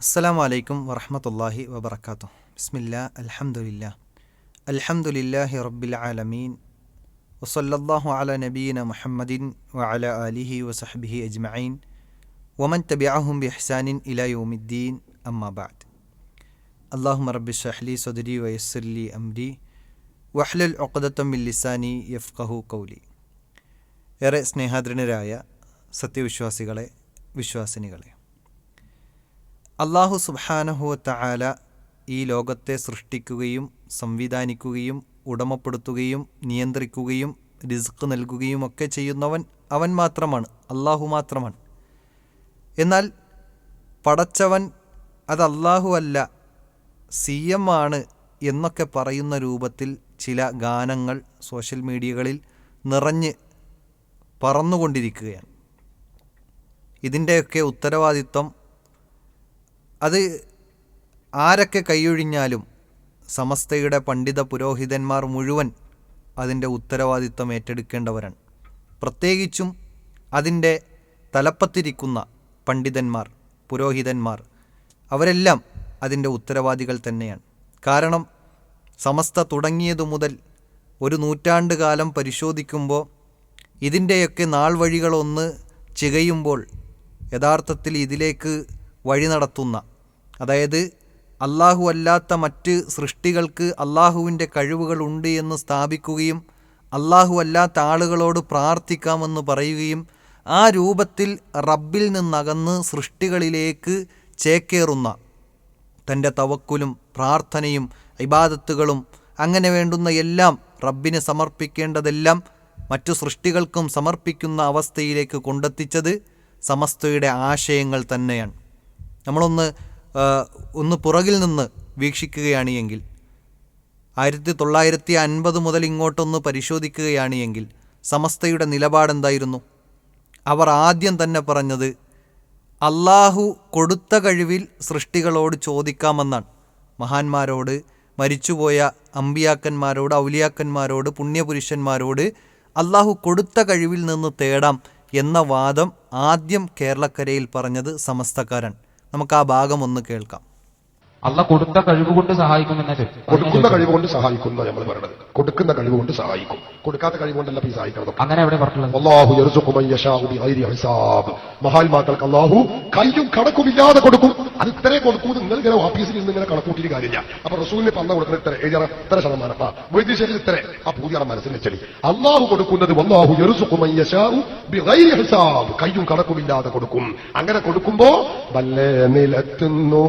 അസ്സലാമു അലൈക്കും വറഹമത്തല്ലാഹി വബർക്കാത്തു ബിസ്മില്ല അൽഹംദുലില്ല അൽഹംദുലില്ലാഹി റബ്ബിൽ ആലമീൻ വസല്ലല്ലാഹു അല നബീന മുഹമ്മദിൻ വഅല ആലിഹി വസഹബിഹി അജ്മഈൻ വമൻ തബിഅഹും ബിഹ്സാനിൻ ഇലാ യൗമിദ്ദീൻ അമ്മാ ബഅദ് അല്ലാഹുമ്മ റബ്ബി ഷ്റഹ്ലി സദ്രി വയസ്സിർലി അംരി വഹ്ലൽ ഉഖ്ദത്തം മിൻ ലിസാനി യഫ്ഖഹു ഖൗലി ഏറെ സ്നേഹാദരനരായ സത്യവിശ്വാസികളെ വിശ്വാസിനികളെ അള്ളാഹു സുബാനഹുവത്ത ആല ഈ ലോകത്തെ സൃഷ്ടിക്കുകയും സംവിധാനിക്കുകയും ഉടമപ്പെടുത്തുകയും നിയന്ത്രിക്കുകയും റിസ്ക് നൽകുകയും ഒക്കെ ചെയ്യുന്നവൻ അവൻ മാത്രമാണ് അള്ളാഹു മാത്രമാണ്. എന്നാൽ പടച്ചവൻ അത് അള്ളാഹു അല്ല സി എം ആണ് എന്നൊക്കെ പറയുന്ന രൂപത്തിൽ ചില ഗാനങ്ങൾ സോഷ്യൽ മീഡിയകളിൽ നിറഞ്ഞ് പറന്നുകൊണ്ടിരിക്കുകയാണ്. ഇതിന്റെയൊക്കെ ഉത്തരവാദിത്വം അത് ആരൊക്കെ കൈയൊഴിഞ്ഞാലും സമസ്തയുടെ പണ്ഡിത പുരോഹിതന്മാർ മുഴുവൻ അതിന്റെ ഉത്തരവാദിത്വം ഏറ്റെടുക്കേണ്ടവരാണ്. പ്രത്യേകിച്ചും അതിന്റെ തലപ്പത്തിരിക്കുന്ന പണ്ഡിതന്മാർ പുരോഹിതന്മാർ അവരെല്ലാം അതിന്റെ ഉത്തരവാദികൾ തന്നെയാണ്. കാരണം സമസ്ത തുടങ്ങിയതു മുതൽ ഒരു നൂറ്റാണ്ട് കാലം പരിശോധിക്കുമ്പോൾ ഇതിന്റെയൊക്കെ നാൾ വഴികളൊന്ന് ചികയുമ്പോൾ യഥാർത്ഥത്തിൽ ഇതിലേക്ക് വഴി നടത്തുന്ന. അതായത് അള്ളാഹു അല്ലാത്ത മറ്റ് സൃഷ്ടികൾക്ക് അള്ളാഹുവിന്റെ കഴിവുകളുണ്ട് എന്ന് സ്ഥാപിക്കുകയും അള്ളാഹു അല്ലാത്ത ആളുകളോട് പ്രാർത്ഥിക്കാമെന്ന് പറയുകയും ആ രൂപത്തിൽ റബ്ബിൽ നിന്നകന്ന് സൃഷ്ടികളിലേക്ക് ചേക്കേറുന്ന. തന്റെ തവക്കുലും പ്രാർത്ഥനയും ഇബാദത്തുകളും അങ്ങനെ വേണ്ടുന്ന എല്ലാം റബ്ബിന് സമർപ്പിക്കേണ്ടതെല്ലാം മറ്റു സൃഷ്ടികൾക്കും സമർപ്പിക്കുന്ന അവസ്ഥയിലേക്ക് കൊണ്ടെത്തിച്ചത് സമസ്തയുടെ ആശയങ്ങൾ തന്നെയാണ്. നമ്മളൊന്ന് ഒന്ന് പുറകിൽ നിന്ന് വീക്ഷിക്കുകയാണ് എങ്കിൽ ആയിരത്തി തൊള്ളായിരത്തി അൻപത് മുതൽ ഇങ്ങോട്ടൊന്ന് പരിശോധിക്കുകയാണ് എങ്കിൽ സമസ്തയുടെ നിലപാടെന്തായിരുന്നു അവർ ആദ്യം തന്നെ പറഞ്ഞത് അള്ളാഹു കൊടുത്ത കഴിവിൽ സൃഷ്ടികളോട് ചോദിക്കാമെന്നാണ്. മഹാന്മാരോട് മരിച്ചുപോയ അമ്പിയാക്കന്മാരോട് ഔലിയാക്കന്മാരോട് പുണ്യപുരുഷന്മാരോട് അള്ളാഹു കൊടുത്ത കഴിവിൽ നിന്ന് തേടാം എന്ന വാദം ആദ്യം കേരളക്കരയിൽ പറഞ്ഞത് സമസ്തക്കാരാണ്. നമുക്ക് ആ ഭാഗം ഒന്ന് കേൾക്കാം. അല്ല കൊടുത്ത കഴിവ് കൊണ്ട് സഹായിക്കുമെന്ന കൊടുക്കുന്ന കഴിവ് കൊണ്ട് സഹായിക്കുന്ന നമ്മൾ പറയുന്നത് കൊടുക്കുന്ന കഴിവ് കൊണ്ട് സഹായിക്കും. കൊടുക്കാത്ത കഴിവ് കൊണ്ടല്ല ഈ സഹായിക്കണം അങ്ങനെ എവിടെ പറഞ്ഞിട്ടുള്ളത് മഹാത്മാക്കൾക്ക് അള്ളാഹു കയ്യും കണക്കുമില്ലാതെ കൊടുക്കും. അത് ഇത്രേ കൊടുക്കൂ നിങ്ങൾ ഇങ്ങനെ ഓഫീസിൽ നിന്ന് ഇങ്ങനെ കണക്കൂട്ടിയിട്ട് കാര്യമില്ല. അപ്പൊ റസൂലിന് പന്ന കൊടുക്കുന്ന ഇത്ര ഏഴര ഇത്ര ശതമാനം. ആ വൈദ്യശേരി ഇത്ര. ആ പൂജയുടെ മനസ്സിൽ വെച്ചടി. അള്ളാഹു കൊടുക്കുന്നത് അള്ളാഹു കയ്യും കണക്കുമില്ലാതെ കൊടുക്കും. അങ്ങനെ കൊടുക്കുമ്പോ വല്ലേ നിലത്തുന്നു.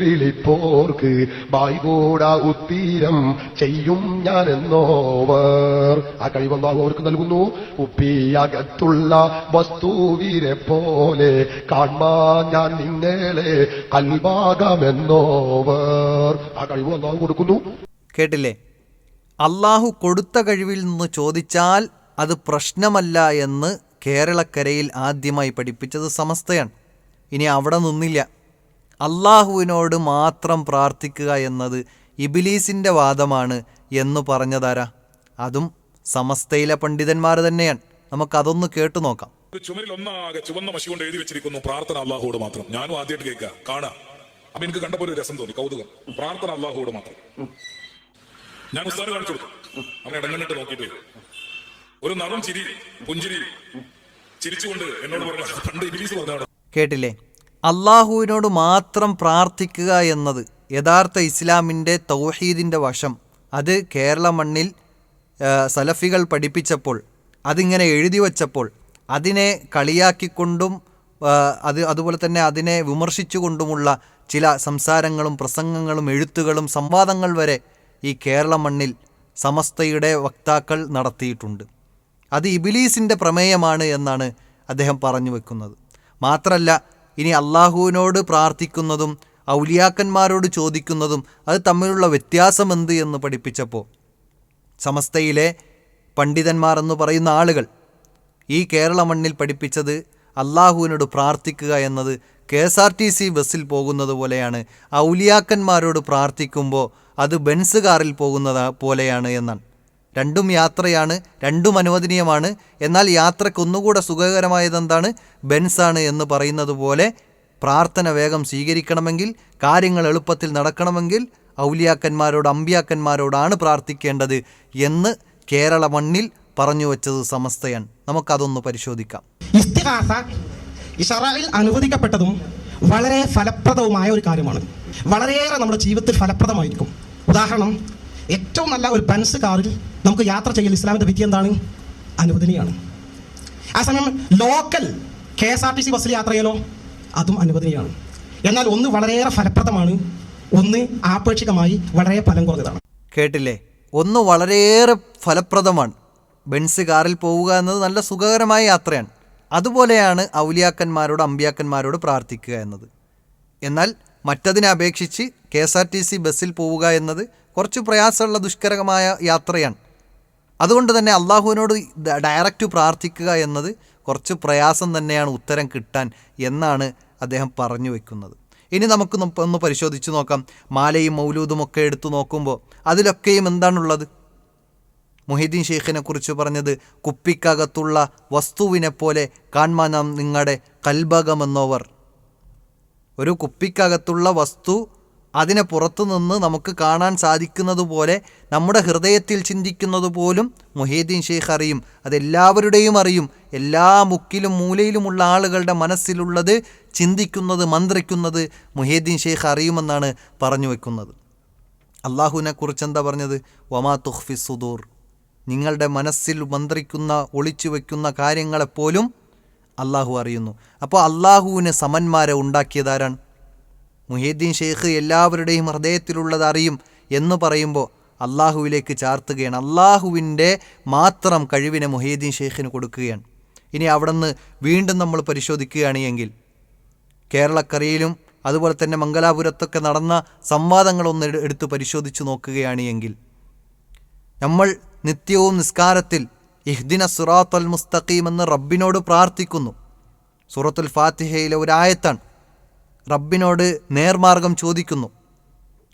വിളിപ്പോർക്ക് ബായികൂടാ ഉത്തീരം ചെയ്യും ഞാൻ എന്നോവർ ആ കഴിവ് അള്ളാഹു അവർക്ക് നൽകുന്നു. ഉപ്പിയകത്തുള്ള വസ്തുവിനെ പോലെ കാൺമാ ഞാൻ നിങ്ങളെ കൽഭാഗമെന്നോവർ. ആ കഴിവ് അള്ളാഹു കൊടുക്കുന്നു. കേട്ടില്ലേ? അള്ളാഹു കൊടുത്ത കഴിവിൽ നിന്ന് ചോദിച്ചാൽ അത് പ്രശ്നമല്ല എന്ന് കേരളക്കരയിൽ ആദ്യമായി പഠിപ്പിച്ചത് സമസ്തയാണ്. ഇനി അവിടെ നിന്നില്ല. അള്ളാഹുവിനോട് മാത്രം പ്രാർത്ഥിക്കുക എന്നത് ഇബിലീസിന്റെ വാദമാണ് എന്ന് പറഞ്ഞതാരാ? അതും സമസ്തയിലെ പണ്ഡിതന്മാർ തന്നെയാണ്. നമുക്കതൊന്ന് കേട്ടു നോക്കാം. ചുമരിൽ ഒന്നാകെ ചുവന്ന മഷി കൊണ്ട് എഴുതി വെച്ചിരിക്കുന്നു. പ്രാർത്ഥന അള്ളാഹുവോട് മാത്രം. ഞാനും ആദ്യമായിട്ട് കേൾക്കുക. കാണാം. അപ്പൊ എനിക്ക് കണ്ടപ്പോ ഒരു രസം തോന്നി. കൗതുകം. പ്രാർത്ഥന അള്ളാഹുവോട് മാത്രം. ഞാൻ ഉസ്താദ് കാണിച്ചു കൊടുത്തു. അവൻ ഇടങ്ങണിട്ട് നോക്കിയിട്ട് ഒരു നറും ചിരി പുഞ്ചിരി ചിരിച്ചുകൊണ്ട് എന്നോട് പറഞ്ഞു പണ്ട് ഇബിലീസ് പറഞ്ഞാണ് കേട്ടില്ലേ? അള്ളാഹുവിനോട് മാത്രം പ്രാർത്ഥിക്കുക എന്നത് യഥാർത്ഥ ഇസ്ലാമിന്റെ തൗഹീദിന്റെ വശം. അത് കേരള മണ്ണിൽ സലഫികൾ പഠിപ്പിച്ചപ്പോൾ അതിങ്ങനെ എഴുതി വച്ചപ്പോൾ അതിനെ കളിയാക്കിക്കൊണ്ടും അത് അതുപോലെ തന്നെ അതിനെ വിമർശിച്ചുകൊണ്ടുമുള്ള ചില സംസാരങ്ങളും പ്രസംഗങ്ങളും എഴുത്തുകളും സംവാദങ്ങൾ വരെ ഈ കേരള മണ്ണിൽ സമസ്തയുടെ വക്താക്കൾ നടത്തിയിട്ടുണ്ട്. അത് ഇബിലീസിന്റെ പ്രമേയമാണ് എന്നാണ് അദ്ദേഹം പറഞ്ഞു വെക്കുന്നത്. മാത്രമല്ല ഇനി അള്ളാഹുവിനോട് പ്രാർത്ഥിക്കുന്നതും ഔലിയാക്കന്മാരോട് ചോദിക്കുന്നതും അത് തമ്മിലുള്ള വ്യത്യാസം എന്ത് എന്ന് പഠിപ്പിച്ചപ്പോൾ സമസ്തയിലെ പണ്ഡിതന്മാർ എന്ന് പറയുന്ന ആളുകൾ ഈ കേരള മണ്ണിൽ പഠിപ്പിച്ചത് അള്ളാഹുവിനോട് പ്രാർത്ഥിക്കുക എന്നത് K S R T C ബസ്സിൽ പോകുന്നത് പോലെയാണ്. ഔലിയാക്കന്മാരോട് പ്രാർത്ഥിക്കുമ്പോൾ അത് ബെൻസ് കാറിൽ പോകുന്നത് പോലെയാണ് എന്നാണ്. രണ്ടും യാത്രയാണ് രണ്ടും അനുവദനീയമാണ്. എന്നാൽ യാത്രയ്ക്ക് ഒന്നുകൂടെ സുഖകരമായത് എന്താണ് ബെൻസാണ് എന്ന് പറയുന്നത് പോലെ പ്രാർത്ഥന വേഗം സ്വീകരിക്കണമെങ്കിൽ കാര്യങ്ങൾ എളുപ്പത്തിൽ നടക്കണമെങ്കിൽ ഔലിയാക്കന്മാരോട് അമ്പിയാക്കന്മാരോടാണ് പ്രാർത്ഥിക്കേണ്ടത് എന്ന് കേരള മണ്ണിൽ പറഞ്ഞു വച്ചത് സമസ്തയാണ് നമുക്കതൊന്ന് പരിശോധിക്കാം. ഇസ്റായിൽ അനുവദിക്കപ്പെട്ടതും വളരെ ഫലപ്രദവുമായ ഒരു കാര്യമാണ്. വളരെയേറെ നമ്മുടെ ജീവിതത്തിൽ ഫലപ്രദമായിരിക്കും. ഉദാഹരണം ഏറ്റവും നല്ല ഒരു ബെൻസ് കാറിൽ നമുക്ക് യാത്ര ചെയ്യൽ ഇസ്ലാമിന്റെ വിധി എന്താണ്? അനുവദനീയാണ്. ആ സമയം local K S R T C ബസ്സിൽ യാത്ര ചെയ്യലോ? അതും അനുവദനീയാണ്. എന്നാൽ ഒന്ന് വളരെയേറെ ഫലപ്രദമാണ്. ഒന്ന് ആപേക്ഷികമായി വളരെ ഫലം കുറഞ്ഞതാണ്. കേട്ടില്ലേ? ഒന്ന് വളരെയേറെ ഫലപ്രദമാണ്. ബെൻസ് കാറിൽ പോവുക എന്നത് നല്ല സുഖകരമായ യാത്രയാണ്. അതുപോലെയാണ് ഔലിയാക്കന്മാരോട് അമ്പിയാക്കന്മാരോട് പ്രാർത്ഥിക്കുക എന്നത്. എന്നാൽ മറ്റതിനെ അപേക്ഷിച്ച് K S R T C ബസ്സിൽ പോവുക എന്നത് കുറച്ച് പ്രയാസമുള്ള ദുഷ്കരമായ യാത്രയാണ്. അതുകൊണ്ട് തന്നെ അള്ളാഹുവിനോട് ഡയറക്റ്റ് പ്രാർത്ഥിക്കുക എന്നത് കുറച്ച് പ്രയാസം തന്നെയാണ് ഉത്തരം കിട്ടാൻ എന്നാണ് അദ്ദേഹം പറഞ്ഞു വെക്കുന്നത്. ഇനി നമുക്ക് ഒന്ന് പരിശോധിച്ച് നോക്കാം. മാലയും മൗലൂദും ഒക്കെ എടുത്തു നോക്കുമ്പോൾ അതിലൊക്കെയും എന്താണുള്ളത്? മുഹിദ്ദീൻ ഷെയ്ഖിനെ കുറിച്ച് പറഞ്ഞത് കുപ്പിക്കകത്തുള്ള വസ്തുവിനെ പോലെ കാൺമാനാം നിങ്ങളുടെ കൽബകമെന്നോവർ ഒരു കുപ്പിക്കകത്തുള്ള വസ്തു അതിനെ പുറത്തു നിന്ന് നമുക്ക് കാണാൻ സാധിക്കുന്നത് പോലെ നമ്മുടെ ഹൃദയത്തിൽ ചിന്തിക്കുന്നത് പോലും മൊഹീദ്ദീൻ ഷെയ്ഖ് അറിയും. അതെല്ലാവരുടെയും അറിയും. എല്ലാ മുക്കിലും മൂലയിലുമുള്ള ആളുകളുടെ മനസ്സിലുള്ളത് ചിന്തിക്കുന്നത് മന്ത്രിക്കുന്നത് മൊഹീദ്ദീൻ ഷെയ്ഖ് അറിയുമെന്നാണ് പറഞ്ഞു വെക്കുന്നത്. അള്ളാഹുവിനെ കുറിച്ച് എന്താ പറഞ്ഞത്? വമാ തുഹ്ഫി സുദൂർ. നിങ്ങളുടെ മനസ്സിൽ മന്ത്രിക്കുന്ന ഒളിച്ചു വയ്ക്കുന്ന കാര്യങ്ങളെപ്പോലും അള്ളാഹു അറിയുന്നു. അപ്പോൾ അള്ളാഹുവിന് സമന്മാരെ ഉണ്ടാക്കിയതാരാണ് മുഹീദ്ദീൻ ഷെയ്ഖ് എല്ലാവരുടെയും ഹൃദയത്തിലുള്ളത് അറിയും എന്ന് പറയുമ്പോൾ അള്ളാഹുവിലേക്ക് ചാർത്തുകയാണ്. അള്ളാഹുവിന്റെ മാത്രം കഴിവിനെ മുഹീദ്ദീൻ ഷെയ്ഖിന് കൊടുക്കുകയാണ്. ഇനി അവിടെ നിന്ന് വീണ്ടും നമ്മൾ പരിശോധിക്കുകയാണ് എങ്കിൽ കേരളക്കരയിലും അതുപോലെ തന്നെ മംഗലാപുരത്തൊക്കെ നടന്ന സംവാദങ്ങളൊന്ന് എടു- എടുത്ത് പരിശോധിച്ച് നോക്കുകയാണ് എങ്കിൽ നമ്മൾ നിത്യവും നിസ്കാരത്തിൽ ഇഹ്ദിന സുറാത്തൽ മുസ്തഖീം എന്ന് റബ്ബിനോട് പ്രാർത്ഥിക്കുന്നു. സൂറത്തുൽ ഫാത്തിഹയിലെ ഒരായത്താണ്. റബ്ബിനോട് നേർമാർഗം ചോദിക്കുന്നു.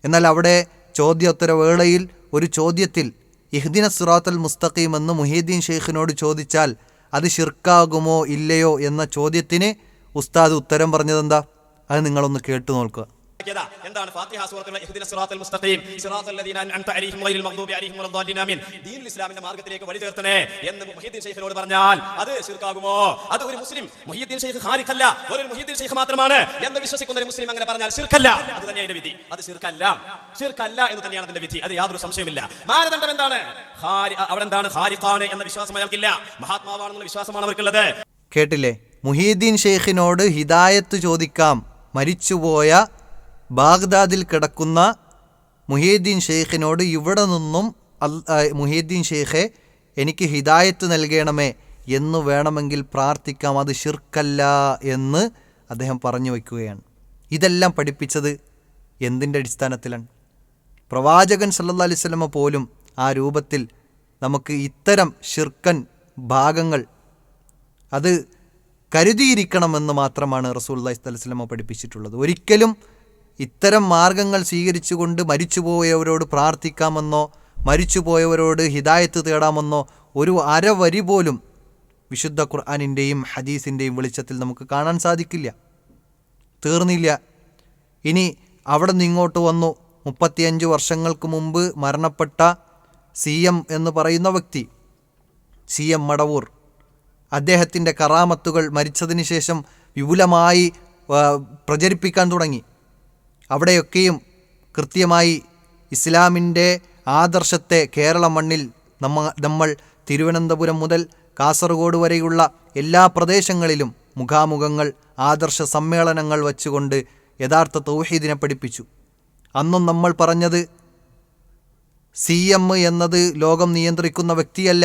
എന്നാൽ അവിടെ ചോദ്യോത്തര വേളയിൽ ഒരു ചോദ്യത്തിൽ ഇഹ്ദിന സുറാത്തൽ മുസ്തഖീം എന്ന് മുഹീദ്ദീൻ ഷെയ്ഖിനോട് ചോദിച്ചാൽ അത് ഷിർക്കാകുമോ ഇല്ലയോ എന്ന ചോദ്യത്തിന് ഉസ്താദ് ഉത്തരം പറഞ്ഞതെന്താ? അത് നിങ്ങളൊന്ന് കേട്ടു നോക്കുക ാ. എന്താണ് ഫാത്തിഹ സൂറത്തുള്ള ഇഹ്ദിന സിറാത്തൽ മുസ്തഖീം? സിറാത്തൽ ലദീന അൻഅംത അലൈഹിം മഗ്ദൂബി അലൈഹിം വലദ്ദാലിൻ ആമീൻ. ദീനുൽ ഇസ്ലാമിന്റെ മാർഗത്തിലേക്ക് വഴി ചേർത്തണേ എന്ന് മുഹീദ്ദീൻ ഷെയ്ഖിനോട് പറഞ്ഞാൽ അത് ശിർക്കാകുമോ? അത് ഒരു മുസ്ലിം മുഹീദ്ദീൻ ഷെയ്ഖ് ഖാരിഖല്ല ഒരു മുഹീദ്ദീൻ ഷെയ്ഖ് മാത്രമാണ് എന്ന് വിശ്വസിക്കുന്ന ഒരു മുസ്ലിം അങ്ങനെ പറഞ്ഞാൽ ശിർക്കല്ല അത് തന്നെ അതിന്റെ വിധി. അത് ശിർക്കല്ല ശിർക്കല്ല എന്ന് തന്നെയാണ് അതിന്റെ വിധി. അത് യാതൊരു സംശയമില്ല മാനദണ്ഡം എന്താണ്? അവിടെ എന്താണ്? ഖാരിഖാണ് എന്ന വിശ്വാസം അയാൾക്കില്ല. മഹാത്മാവാണെന്നുള്ള വിശ്വാസമാണ് അവർക്കുള്ളത്. കേട്ടില്ലേ? മുഹീദ്ദീൻ ഷെയ്ഖിനോട് ഹിദായത്ത് ചോദിക്കാം. മരിച്ചുപോയ ബാഗ്ദാദിൽ കിടക്കുന്ന മുഹീദ്ദീൻ ഷെയ്ഖിനോട് ഇവിടെ നിന്നും അൽ മുഹീദ്ദീൻ ഷെയ്ഖെ എനിക്ക് ഹിദായത്ത് നൽകണമേ എന്ന് വേണമെങ്കിൽ പ്രാർത്ഥിക്കാം. അത് ഷിർക്കല്ല എന്ന് അദ്ദേഹം പറഞ്ഞു വയ്ക്കുകയാണ്. ഇതെല്ലാം പഠിപ്പിച്ചത് എന്തിന്റെ അടിസ്ഥാനത്തിലാണ്? പ്രവാചകൻ സല്ലാ അലൈഹി വസല്ലമ പോലും ആ രൂപത്തിൽ നമുക്ക് ഇത്തരം ഷിർക്കൻ ഭാഗങ്ങൾ അത് കരുതിയിരിക്കണമെന്ന് മാത്രമാണ് അള്ളഹി സ്വലമ പഠിപ്പിച്ചിട്ടുള്ളത്. ഒരിക്കലും ഇത്തരം മാർഗങ്ങൾ സ്വീകരിച്ചുകൊണ്ട് മരിച്ചുപോയവരോട് പ്രാർത്ഥിക്കാമെന്നോ മരിച്ചുപോയവരോട് ഹിദായത്ത് തേടാമെന്നോ ഒരു അരവരി പോലും വിശുദ്ധ ഖുർആാനിന്റെയും ഹദീസിന്റെയും വെളിച്ചത്തിൽ നമുക്ക് കാണാൻ സാധിക്കില്ല. തീർന്നില്ല. ഇനി അവിടെ നിന്ന് ഇങ്ങോട്ട് വന്നു. മുപ്പത്തിയഞ്ച് വർഷങ്ങൾക്ക് മുമ്പ് മരണപ്പെട്ട സി എം എന്ന് പറയുന്ന വ്യക്തി സി എം മടവൂർ. അദ്ദേഹത്തിന്റെ കറാമത്തുകൾ മരിച്ചതിന് ശേഷം വിപുലമായി പ്രചരിപ്പിക്കാൻ തുടങ്ങി. അവിടെയൊക്കെയും കൃത്യമായി ഇസ്ലാമിന്റെ ആദർശത്തെ കേരള മണ്ണിൽ നമ്മ നമ്മൾ തിരുവനന്തപുരം മുതൽ കാസർഗോഡ് വരെയുള്ള എല്ലാ പ്രദേശങ്ങളിലും മുഖാമുഖങ്ങൾ ആദർശ സമ്മേളനങ്ങൾ വച്ചുകൊണ്ട് യഥാർത്ഥ തൗഹീദിനെ പഠിപ്പിച്ചു. അന്നും നമ്മൾ പറഞ്ഞത് സി എം എന്നത് ലോകം നിയന്ത്രിക്കുന്ന വ്യക്തിയല്ല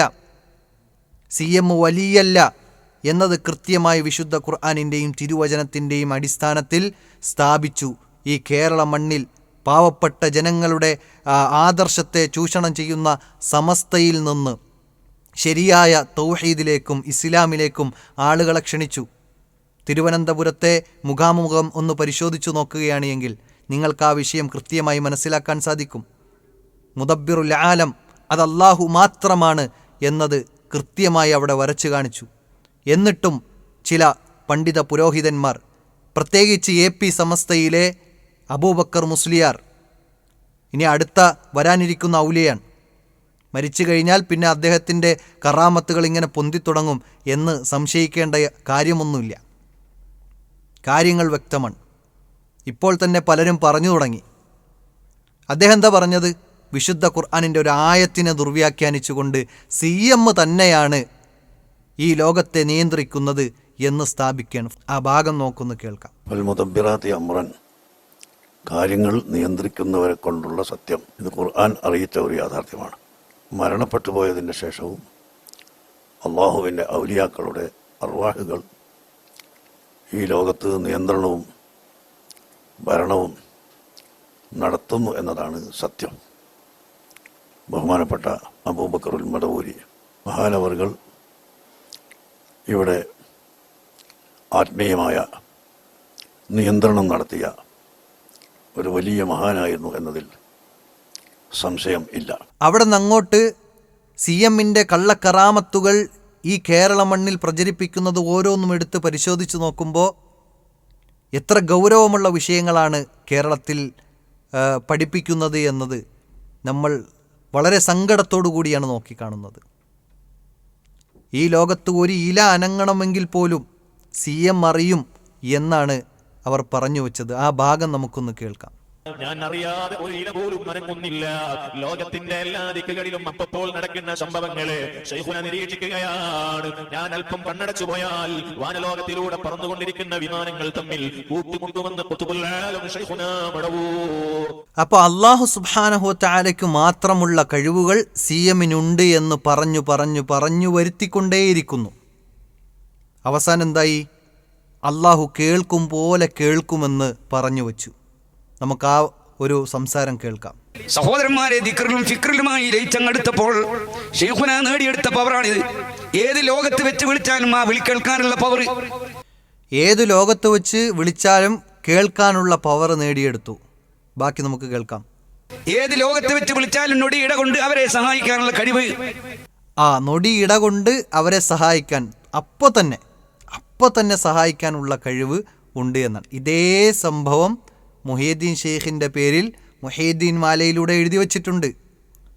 സി എം വലിയല്ല എന്നത് കൃത്യമായി വിശുദ്ധ ഖുർആാനിന്റെയും തിരുവചനത്തിന്റെയും അടിസ്ഥാനത്തിൽ സ്ഥാപിച്ചു. ഈ കേരള മണ്ണിൽ പാവപ്പെട്ട ജനങ്ങളുടെ ആദർശത്തെ ചൂഷണം ചെയ്യുന്ന സമസ്തയിൽ നിന്ന് ശരിയായ തൗഹീദിലേക്കും ഇസ്ലാമിലേക്കും ആളുകളെ ക്ഷണിച്ചു. തിരുവനന്തപുരത്തെ മുഖാമുഖം ഒന്ന് പരിശോധിച്ചു നോക്കുകയാണ് എങ്കിൽ നിങ്ങൾക്ക് ആ വിഷയം കൃത്യമായി മനസ്സിലാക്കാൻ സാധിക്കും. മുദബ്ബിറുൽ ആലം അത് അല്ലാഹു മാത്രമാണ് എന്നത് കൃത്യമായി അവിടെ വരച്ചു കാണിച്ചു. എന്നിട്ടും ചില പണ്ഡിത പുരോഹിതന്മാർ പ്രത്യേകിച്ച് എ പി സമസ്തയിലെ അബൂബക്കർ മുസ്ലിയാർ. ഇനി അടുത്ത വരാനിരിക്കുന്ന ഔലിയാണ് മരിച്ചു കഴിഞ്ഞാൽ പിന്നെ അദ്ദേഹത്തിന്റെ കറാമത്തുകൾ ഇങ്ങനെ പൊന്തിത്തുടങ്ങും എന്ന് സംശയിക്കേണ്ട കാര്യമൊന്നുമില്ല. കാര്യങ്ങൾ വ്യക്തമാണ്. ഇപ്പോൾ തന്നെ പലരും പറഞ്ഞു തുടങ്ങി. അദ്ദേഹം എന്താ പറഞ്ഞത്? വിശുദ്ധ ഖുർആാനിന്റെ ഒരു ആയത്തിനെ ദുർവ്യാഖ്യാനിച്ചുകൊണ്ട് സി എം തന്നെയാണ് ഈ ലോകത്തെ നിയന്ത്രിക്കുന്നത് എന്ന് സ്ഥാപിക്കണം ആ ഭാഗം നോക്കുന്നു കേൾക്കാം. കാര്യങ്ങൾ നിയന്ത്രിക്കുന്നവരെ കൊണ്ടുള്ള സത്യം. ഇത് ഖുർആൻ അറിയിച്ച ഒരു യാഥാർത്ഥ്യമാണ്. മരണപ്പെട്ടു പോയതിന്റെ ശേഷവും അള്ളാഹുവിന്റെ ഔലിയാക്കളുടെ അർവാഹുകൾ ഈ ലോകത്ത് നിയന്ത്രണവും ഭരണവും നടത്തുന്നു എന്നതാണ് സത്യം. ബഹുമാനപ്പെട്ട അബൂബക്കറുൽ മടവൂരി മഹാനവറുകൾ ഇവിടെ ആത്മീയമായ നിയന്ത്രണം നടത്തിയ ഒരു വലിയ മഹാനായിരുന്നു എന്നതിൽ സംശയം ഇല്ല. അവിടെ നിന്നങ്ങോട്ട് സി എമ്മിന്റെ കള്ളക്കറാമത്തുകൾ ഈ കേരള മണ്ണിൽ പ്രചരിപ്പിക്കുന്നത് ഓരോന്നും എടുത്ത് പരിശോധിച്ച് നോക്കുമ്പോൾ എത്ര ഗൗരവമുള്ള വിഷയങ്ങളാണ് കേരളത്തിൽ പഠിപ്പിക്കുന്നത് എന്നത് നമ്മൾ വളരെ സങ്കടത്തോടു കൂടിയാണ് നോക്കിക്കാണുന്നത്. ഈ ലോകത്ത് ഒരു ഇല അനങ്ങണമെങ്കിൽ പോലും സി എം അറിയും എന്നാണ് അവർ പറഞ്ഞു വെച്ചത്. ആ ഭാഗം നമുക്കൊന്ന് കേൾക്കാം. ഞാൻ അറിയാതെ ഒരു ഇല പോലും അനങ്ങുന്നില്ല ലോകത്തിന്റെ എല്ലാ ദിക്കുകളിലും അപ്പപ്പോൾ നടക്കുന്ന സംഭവങ്ങളെ ശൈഹുന നിരീക്ഷിക്കുകയാണ്. ഞാൻ അല്പം കണ്ണടച്ചു പോയാൽ വാനലോകത്തിലൂടെ പറന്നുകൊണ്ടിരിക്കുന്ന വിമാനങ്ങൾ തമ്മിൽ കൂട്ടിക്കൊണ്ടുവന്ന് കൊത്തുപുല്ലാലും അപ്പൊ അള്ളാഹു സുബാനഹു താലയ്ക്ക് മാത്രമുള്ള കഴിവുകൾ സി എമ്മിനുണ്ട് എന്ന് പറഞ്ഞു പറഞ്ഞു പറഞ്ഞു വരുത്തിക്കൊണ്ടേയിരിക്കുന്നു. അവസാനം എന്തായി? അള്ളാഹു കേൾക്കും പോലെ കേൾക്കുമെന്ന് പറഞ്ഞു വച്ചു. നമുക്ക് ആ ഒരു സംസാരം കേൾക്കാം. സഹോദരന്മാരെ ദിക്റിലും ഫിക്റിലുമായി ലയിച്ചങ്ങെടുത്തപ്പോൾ ഷെയ്ഖുന നേടിയെടുത്ത പവറാണിത്. ഏത് ലോകത്ത് വെച്ച് വിളിച്ചാലും ആ വിളി കേൾക്കാനുള്ള പവർ ഏത് ലോകത്ത് വെച്ച് വിളിച്ചാലും കേൾക്കാനുള്ള പവർ നേടിയെടുത്തു. ബാക്കി നമുക്ക് കേൾക്കാം. ഏത് ലോകത്ത് വെച്ച് വിളിച്ചാലും നൊടിയിട കൊണ്ട് അവരെ സഹായിക്കാനുള്ള കഴിവ്. ആ നൊടി ഇട കൊണ്ട് അവരെ സഹായിക്കാൻ. അപ്പോൾ തന്നെ അപ്പോൾ തന്നെ സഹായിക്കാനുള്ള കഴിവ് ഉണ്ട് എന്നാണ്. ഇതേ സംഭവം മുഹീദ്ദീൻ ഷെയ്ഖിന്റെ പേരിൽ മുഹീദ്ദീൻ മാലയിലൂടെ എഴുതി വച്ചിട്ടുണ്ട്.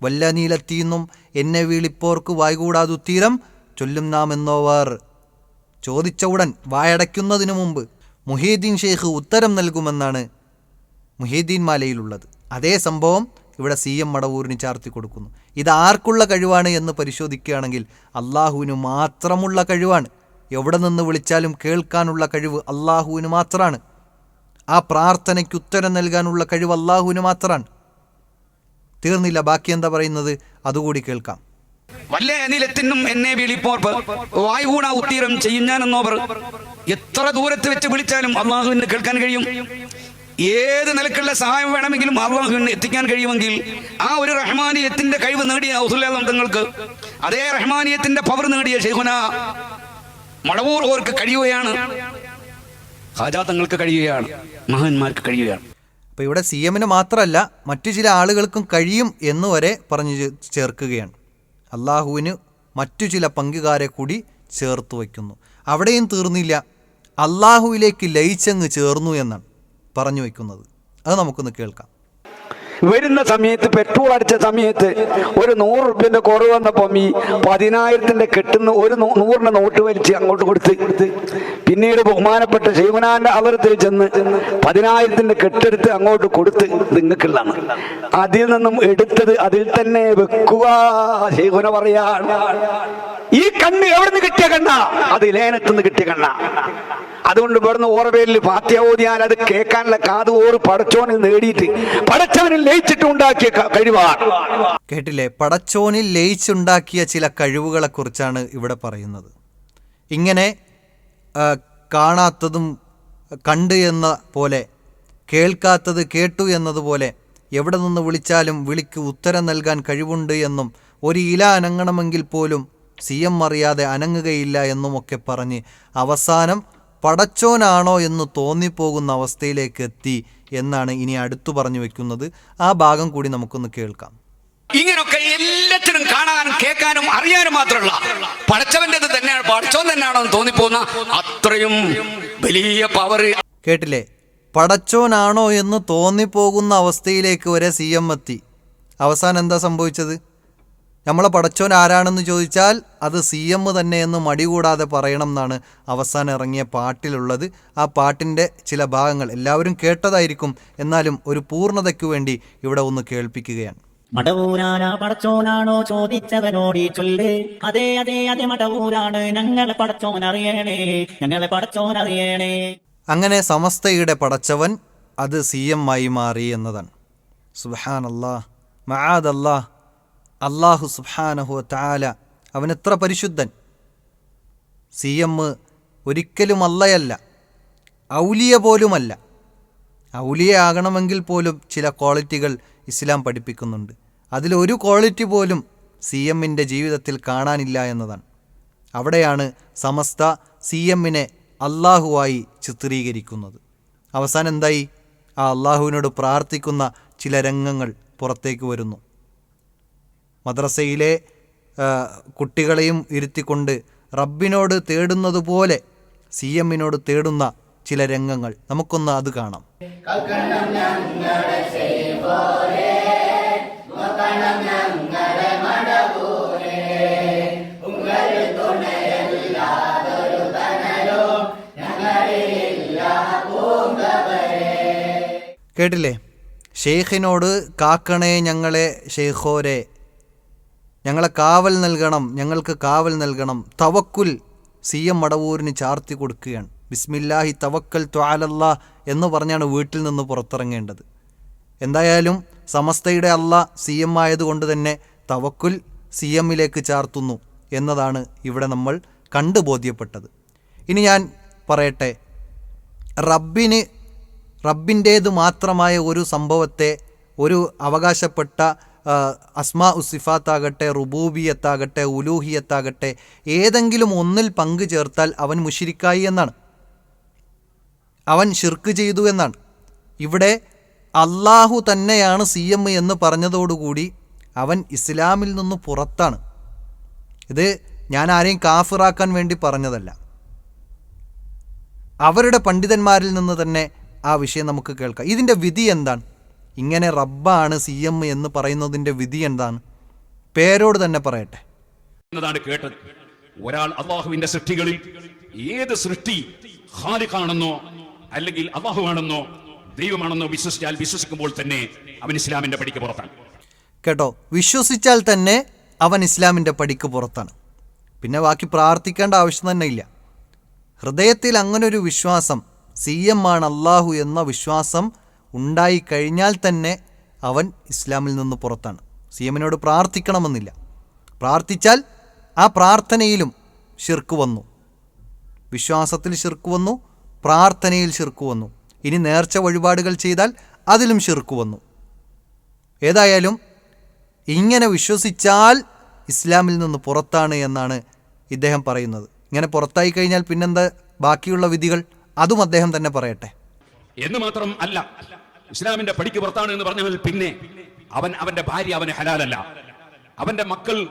വല്ല നീലത്തീന്നും എന്നെ വീളിപ്പോർക്ക് വായ്കൂടാതുത്തീരം ചൊല്ലും നാം എന്നോവർ ചോദിച്ച ഉടൻ വായടയ്ക്കുന്നതിനു മുമ്പ് മുഹീദ്ദീൻ ഷെയ്ഖ് ഉത്തരം നൽകുമെന്നാണ് മുഹീദ്ദീൻ മാലയിലുള്ളത്. അതേ സംഭവം ഇവിടെ സി എം മടവൂരിന് ചാർത്തി കൊടുക്കുന്നു. ഇത് ആർക്കുള്ള കഴിവാണ് എന്ന് പരിശോധിക്കുകയാണെങ്കിൽ അള്ളാഹുവിന് മാത്രമുള്ള കഴിവാണ്. എവിടെ നിന്ന് വിളിച്ചാലും കേൾക്കാനുള്ള കഴിവ് അള്ളാഹുവിന് മാത്രമാണ് ആ പ്രാർത്ഥനയ്ക്ക് ഉത്തരം നൽകാനുള്ള കഴിവ് അള്ളാഹുവിന് മാത്രമാണ് തീർന്നില്ല ബാക്കി എന്താ പറയുന്നത്? അതുകൂടി കേൾക്കാം. വല്ല നിലത്തിനും എന്നെ വിളിപ്പോർ വായുകൂണ ഉത്തീരം ചെയ്യുഞ്ഞാനെന്നോവർ എത്ര ദൂരത്ത് വെച്ച് വിളിച്ചാലും അള്ളാഹുവിന് കേൾക്കാൻ കഴിയും. ഏത് നിലക്കുള്ള സഹായം വേണമെങ്കിലും അള്ളാഹുവിന് എത്തിക്കാൻ കഴിയുമെങ്കിൽ ആ ഒരു റഹ്മാനിയത്തിന്റെ കഴിവ് നേടിയ ഔസുല്ലാ തങ്ങൾക്ക് അതേ റഹ്മാനിയത്തിന്റെ പവർ നേടിയ ഷെയ്ഖുന മടവൂർ ഓർക്ക് കഴിയുകയാണ്. ഹാജാതങ്ങൾക്ക് കഴിയുകയാണ്. മഹാന്മാർക്ക് കഴിയുകയാണ്. അപ്പോൾ ഇവിടെ സി എമ്മിന് മാത്രമല്ല മറ്റു ചില ആളുകൾക്കും കഴിയും എന്ന് വരെ പറഞ്ഞു ചേർക്കുകയാണ്. അള്ളാഹുവിന് മറ്റു ചില പങ്കുകാരെ കൂടി ചേർത്ത് വയ്ക്കുന്നു. അവിടെയും തീർന്നില്ല. അള്ളാഹുവിലേക്ക് ലയിച്ചങ്ങ് ചേർന്നു എന്നാണ് പറഞ്ഞു വയ്ക്കുന്നത്. അത് നമുക്കൊന്ന് കേൾക്കാം. വരുന്ന സമയത്ത് പെട്രോൾ അടിച്ച സമയത്ത് ഒരു നൂറ് റുപ്യന്റെ കുറവ് വന്നപ്പം ഈ പതിനായിരത്തിന്റെ കെട്ടുന്ന ഒരു നൂറിന്റെ നോട്ട് വലിച്ച് അങ്ങോട്ട് കൊടുത്ത്. പിന്നീട് ബഹുമാനപ്പെട്ട ശൈവനാന്റെ അവരത്തിൽ ചെന്ന് പതിനായിരത്തിന്റെ കെട്ടെടുത്ത് അങ്ങോട്ട് കൊടുത്ത് നിങ്ങൾക്കുള്ളതാണ്. അതിൽ നിന്നും എടുത്തത് അതിൽ തന്നെ വെക്കുക ശൈവന പറയാണ്. ഈ കണ്ണ് എവിടെ നിന്ന് കിട്ടിയ കണ്ണ? അത് ലേനത്തുനിന്ന് കിട്ടിയ കണ്ണ. അതുകൊണ്ട് ഇവിടുന്ന് ഓറവേലിൽ ഫാത്യ ഓതിയാൽ അത് കേൾക്കാനുള്ള കാത് ഓറ് പടച്ചോനിൽ നേടിയിട്ട് പടച്ചവനിൽ ലയിച്ചിട്ട് ഉണ്ടാക്കിയ ക- കഴിവാണ്. കേട്ടില്ലേ? പടച്ചോനിൽ ലയിച്ചുണ്ടാക്കിയ ചില കഴിവുകളെ കുറിച്ചാണ് ഇവിടെ പറയുന്നത്. ഇങ്ങനെ കാണാത്തതും കണ്ട് എന്ന പോലെ കേൾക്കാത്തത് കേട്ടു എന്നതുപോലെ എവിടെ നിന്ന് വിളിച്ചാലും വിളിക്ക് ഉത്തരം നൽകാൻ കഴിവുണ്ട് എന്നും ഒരു ഇല അനങ്ങണമെങ്കിൽ പോലും സി എം അറിയാതെ അനങ്ങുകയില്ല എന്നുമൊക്കെ പറഞ്ഞ് അവസാനം പടച്ചോനാണോ എന്ന് തോന്നിപ്പോകുന്ന അവസ്ഥയിലേക്ക് എത്തി എന്നാണ് ഇനി അടുത്തു പറഞ്ഞു വെക്കുന്നത്. ആ ഭാഗം കൂടി നമുക്കൊന്ന് കേൾക്കാം. ഇങ്ങനൊക്കെ എല്ലാത്തിനും കാണാനും കേൾക്കാനും അറിയാനും മാത്രമല്ല പടച്ചവന്റെ തന്നെയാണ് പടച്ചോൻ തന്നെയാണോ എന്ന് തോന്നിപ്പോകുന്ന അത്രയും വലിയ പവർ കേട്ടില്ലേ? പടച്ചോനാണോ എന്ന് തോന്നിപ്പോകുന്ന അവസ്ഥയിലേക്ക് വരെ സി എം എത്തി. അവസാനം എന്താ സംഭവിച്ചത്? നമ്മളെ പടച്ചോൻ ആരാണെന്ന് ചോദിച്ചാൽ അത് സി എം തന്നെ എന്ന് മടികൂടാതെ പറയണം എന്നാണ് അവസാനം ഇറങ്ങിയ പാട്ടിലുള്ളത്. ആ പാട്ടിന്റെ ചില ഭാഗങ്ങൾ എല്ലാവരും കേട്ടതായിരിക്കും. എന്നാലും ഒരു പൂർണതയ്ക്കു വേണ്ടി ഇവിടെ ഒന്ന് കേൾപ്പിക്കുകയാണ്. മടവൂരാനാ പടച്ചോനാണോ ചോദിച്ചവനോടി ചൊല്ല്? അതെ അതെ അതെ മടവൂരാണ് ഞങ്ങളെ പടച്ചോൻ അറിയണേ. ഞങ്ങളെ പടച്ചോൻ അറിയണേ. അങ്ങനെ സമസ്തയുടെ പടച്ചവൻ അത് സി എം ആയി മാറി എന്നതാണ്. സുബാൻ അല്ലാ മഹാദല്ലാ അള്ളാഹു സുഹാനഹു താല അവൻ എത്ര പരിശുദ്ധൻ. സി എം ഒരിക്കലും അല്ലയല്ല ഔലിയ പോലുമല്ല. ഔലിയ ആകണമെങ്കിൽ പോലും ചില ക്വാളിറ്റികൾ ഇസ്ലാം പഠിപ്പിക്കുന്നുണ്ട്. അതിലൊരു ക്വാളിറ്റി പോലും സി എമ്മിന്റെ ജീവിതത്തിൽ കാണാനില്ല എന്നതാണ്. അവിടെയാണ് സമസ്ത സി എമ്മിനെ അള്ളാഹുവായി ചിത്രീകരിക്കുന്നത്. അവസാനം എന്തായി? ആ അള്ളാഹുവിനോട് പ്രാർത്ഥിക്കുന്ന ചില രംഗങ്ങൾ പുറത്തേക്ക് വരുന്നു. മദ്രസയിലെ കുട്ടികളെയും ഇരുത്തിക്കൊണ്ട് റബ്ബിനോട് തേടുന്നത് പോലെ സി എമ്മിനോട് തേടുന്ന ചില രംഗങ്ങൾ. നമുക്കൊന്ന് അത് കാണാം. കേട്ടില്ലേ? ഷെയ്ഖിനോട് കാക്കണേ ഞങ്ങളെ ഷെയ്ഖോരെ. ഞങ്ങളെ കാവൽ നൽകണം ഞങ്ങൾക്ക് കാവൽ നൽകണം. തവക്കുൽ സി എം മടവൂരിന് ചാർത്തി കൊടുക്കുകയാണ്. ബിസ്മില്ലാഹി തവക്കൽ ത്വാലല്ല എന്ന് പറഞ്ഞാണ് വീട്ടിൽ നിന്ന് പുറത്തിറങ്ങേണ്ടത്. എന്തായാലും സമസ്തയുടെ അല്ല സി എം ആയതുകൊണ്ട് തന്നെ തവക്കുൽ സി എമ്മിലേക്ക് ചാർത്തുന്നു എന്നതാണ് ഇവിടെ നമ്മൾ കണ്ടു ബോധ്യപ്പെട്ടത്. ഇനി ഞാൻ പറയട്ടെ. റബ്ബിന് റബ്ബിന്റേത് മാത്രമായ ഒരു സംഭവത്തെ ഒരു അവകാശപ്പെട്ട അസ്മാ ഉസിഫാത്താകട്ടെ റുബൂബിയത്താകട്ടെ ഉലൂഹിയത്താകട്ടെ ഏതെങ്കിലും ഒന്നിൽ പങ്കു ചേർത്താൽ അവൻ മുഷിരിക്കായി എന്നാണ്. അവൻ ഷിർക്ക് ചെയ്തു എന്നാണ്. ഇവിടെ അള്ളാഹു തന്നെയാണ് സി എം എന്ന് പറഞ്ഞതോടുകൂടി അവൻ ഇസ്ലാമിൽ നിന്ന് പുറത്താണ്. ഇത് ഞാൻ ആരെയും കാഫിറാക്കാൻ വേണ്ടി പറഞ്ഞതല്ല. അവരുടെ പണ്ഡിതന്മാരിൽ നിന്ന് തന്നെ ആ വിഷയം നമുക്ക് കേൾക്കാം. ഇതിന്റെ വിധി എന്താണ്? ഇങ്ങനെ റബ്ബാണ് സി എം എന്ന് പറയുന്നതിന്റെ വിധി എന്താണ്? പേരോട് തന്നെ പറയട്ടെ. എന്നതാണ് കേട്ടത്. ഒരാൾ അള്ളാഹുവിന്റെ സൃഷ്ടികളിൽ ഏത് സൃഷ്ടി ഹാലിഖാണെന്നോ അല്ലെങ്കിൽ അള്ളാഹുവാണെന്നോ ദൈവമാണെന്നോ വിശ്വസിച്ചാൽ വിശ്വസിക്കുമ്പോൾ തന്നെ അവൻ ഇസ്ലാമിന്റെ പടിക്ക് പുറത്താണ്. കേട്ടോ? വിശ്വസിച്ചാൽ തന്നെ അവൻ ഇസ്ലാമിന്റെ പടിക്ക് പുറത്താണ്. പിന്നെ ബാക്കി പ്രാർത്ഥിക്കേണ്ട ആവശ്യം തന്നെ ഇല്ല. ഹൃദയത്തിൽ അങ്ങനൊരു വിശ്വാസം സി എം ആണ് അള്ളാഹു എന്ന വിശ്വാസം ഉണ്ടായിക്കഴിഞ്ഞാൽ തന്നെ അവൻ ഇസ്ലാമിൽ നിന്ന് പുറത്താണ്. സി എമ്മിനോട് പ്രാർത്ഥിക്കണമെന്നില്ല. പ്രാർത്ഥിച്ചാൽ ആ പ്രാർത്ഥനയിലും ഷിർക്ക് വന്നു. വിശ്വാസത്തിൽ ഷിർക്ക് വന്നു പ്രാർത്ഥനയിൽ ഷിർക്ക് വന്നു. ഇനി നേർച്ച വഴിപാടുകൾ ചെയ്താൽ അതിലും ഷിർക്ക് വന്നു. ഏതായാലും ഇങ്ങനെ വിശ്വസിച്ചാൽ ഇസ്ലാമിൽ നിന്ന് പുറത്താണ് എന്നാണ് ഇദ്ദേഹം പറയുന്നത്. ഇങ്ങനെ പുറത്തായി കഴിഞ്ഞാൽ പിന്നെന്താ ബാക്കിയുള്ള വിധികൾ? അതും അദ്ദേഹം തന്നെ പറയട്ടെ. എന്ന് മാത്രം അല്ല ഇസ്ലാമിന്റെ പടിക്ക് പുറത്താണ് എന്ന് പറഞ്ഞാൽ പിന്നെ അവൻ അവന്റെ ഭാര്യ അവന് ഹലാലല്ല. അവന്റെ മക്കൾ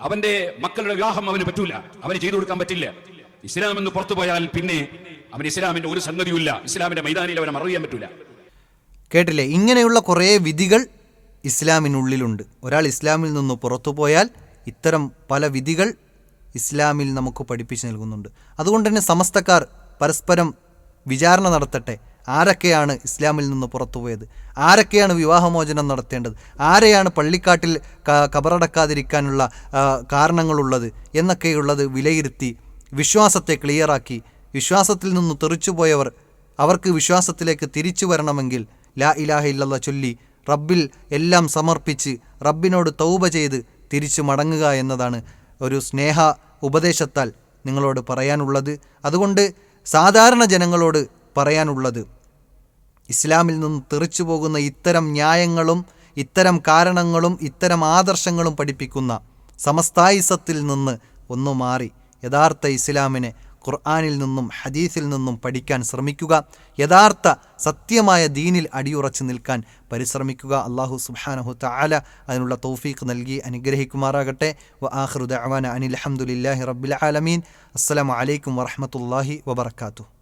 അവന്റെ മക്കളുടെ വിവാഹം അവന് പറ്റൂല. അവന് ചെയ്തു കൊടുക്കാൻ പറ്റില്ല. ഇസ്ലാം എന്ന് പുറത്തു പോയാൽ പിന്നെ അവൻ ഇസ്ലാമിന്റെ ഒരു സംഗതിയുമില്ല. ഇസ്ലാമിന്റെ മൈതാനിയിൽ അവനെ മറിയാൻ പറ്റൂല. കേട്ടില്ലേ? ഇങ്ങനെയുള്ള കുറേ വിധികൾ ഇസ്ലാമിനുള്ളിലുണ്ട്. ഒരാൾ ഇസ്ലാമിൽ നിന്ന് പുറത്തു പോയാൽ ഇത്തരം പല വിധികൾ ഇസ്ലാമിൽ നമുക്ക് പഠിപ്പിച്ചു നൽകുന്നുണ്ട്. അതുകൊണ്ട് തന്നെ സമസ്തക്കാർ പരസ്പരം വിചാരണ നടത്തട്ടെ. ആരൊക്കെയാണ് ഇസ്ലാമിൽ നിന്ന് പുറത്തുപോയത്? ആരൊക്കെയാണ് വിവാഹമോചനം നടത്തേണ്ടത്? ആരെയാണ് പള്ളിക്കാട്ടിൽ കബറടക്കാതിരിക്കാനുള്ള കാരണങ്ങളുള്ളത് എന്നൊക്കെയുള്ളത് വിലയിരുത്തി വിശ്വാസത്തെ ക്ലിയറാക്കി. വിശ്വാസത്തിൽ നിന്ന് തെറിച്ചുപോയവർ അവർക്ക് വിശ്വാസത്തിലേക്ക് തിരിച്ചു വരണമെങ്കിൽ ലാ ഇലാഹ ഇല്ലല്ല ചൊല്ലി റബ്ബിൽ എല്ലാം സമർപ്പിച്ച് റബ്ബിനോട് തൗബ ചെയ്ത് തിരിച്ചു മടങ്ങുക എന്നതാണ് ഒരു സ്നേഹ ഉപദേശത്താൽ നിങ്ങളോട് പറയാനുള്ളത്. അതുകൊണ്ട് സാധാരണ ജനങ്ങളോട് പറയാനുള്ളത്. ഇസ്ലാമിൽ നിന്ന് തെറിച്ചു പോകുന്ന ഇത്തരം ന്യായങ്ങളും ഇത്തരം കാരണങ്ങളും ഇത്തരം ആദർശങ്ങളും പഠിപ്പിക്കുന്ന സമസ്തായിസത്തിൽ നിന്ന് ഒന്നു മാറി. യഥാർത്ഥ ഇസ്ലാമിനെ ഖുർആാനിൽ നിന്നും ഹദീസിൽ നിന്നും പഠിക്കാൻ ശ്രമിക്കുക. യഥാർത്ഥ സത്യമായ ദീനിൽ അടിയുറച്ചു നിൽക്കാൻ പരിശ്രമിക്കുക. അള്ളാഹു സുബാനഹു താല അതിനുള്ള തൗഫീഖ് നൽകി അനുഗ്രഹിക്കുമാറാകട്ടെ. വ ആഹ്റുദ് അവാന അനിൽ ഹംദുലില്ലാഹി റബ്ബിൽ ആലമീൻ. അസ്സലാമു അലൈക്കും വറഹ്മത്തുള്ളാഹി വബറകാതുഹു.